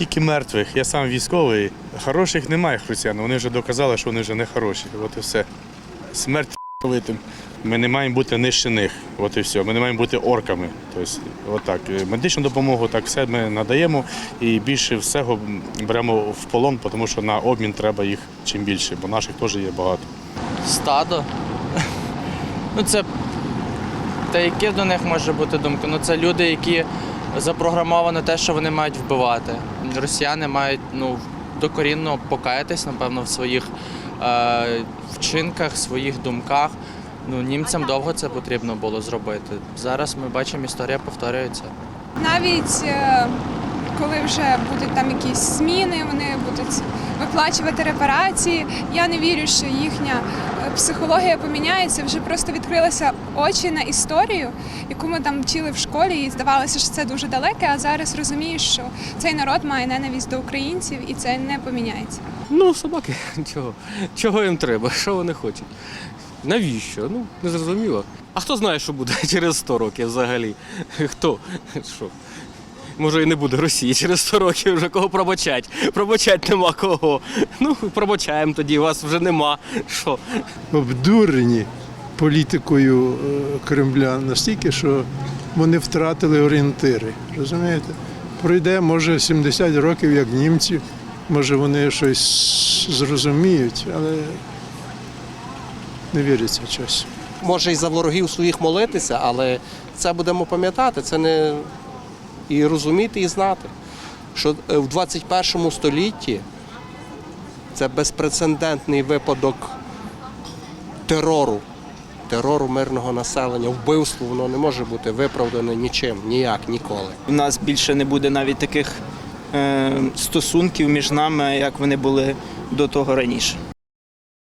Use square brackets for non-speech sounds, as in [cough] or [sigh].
Тільки мертвих. Я сам військовий. Хороших немає християн. Вони вже доказали, що вони вже не хороші. От і все. Смерть витим. Ми не маємо бути нижче них. От і все. Ми не маємо бути орками. Тобто, отак. Медичну допомогу так все ми надаємо і більше всього беремо в полон, тому що на обмін треба їх чим більше, бо наших теж є багато. Стадо. Ну, це. Та яке до них може бути думка? Ну, це люди, які запрограмовані те, що вони мають вбивати. Росіяни мають ну, докорінно покаятись, напевно, в своїх е, вчинках, своїх думках. Ну, німцям довго це потрібно було зробити. Зараз ми бачимо, історія повторюється. Навіть е, коли вже будуть там якісь зміни, вони будуть виплачувати репарації. Я не вірю, що їхня е, психологія поміняється. Вже просто відкрилися очі на історію, яку ми там вчили в школі, і здавалося, що це дуже далеке. А зараз розумієш, що цей народ має ненависть до українців, і це не поміняється. Ну, собаки, [laughs] чого? Чого їм треба? [laughs] Що вони хочуть? Навіщо? Ну, не зрозуміло. А хто знає, що буде [laughs] через 100 років взагалі? Хто? Що? Може і не буде Росії через 100 років вже кого пробачать. Пробачать нема кого. Ну, пробачаємо тоді, вас вже нема. Що? обдурені політикою е, Кремля настільки, що вони втратили орієнтири. Розумієте? Пройде, може, 70 років, як німці, може вони щось зрозуміють, але не віриться щось. може і за ворогів своїх молитися, але це будемо пам'ятати, це не і розуміти, і знати, що е, в 21 столітті це безпрецедентний випадок терору, терору мирного населення, вбивство, воно не може бути виправдане нічим, ніяк, ніколи. У нас більше не буде навіть таких е, стосунків між нами, як вони були до того раніше.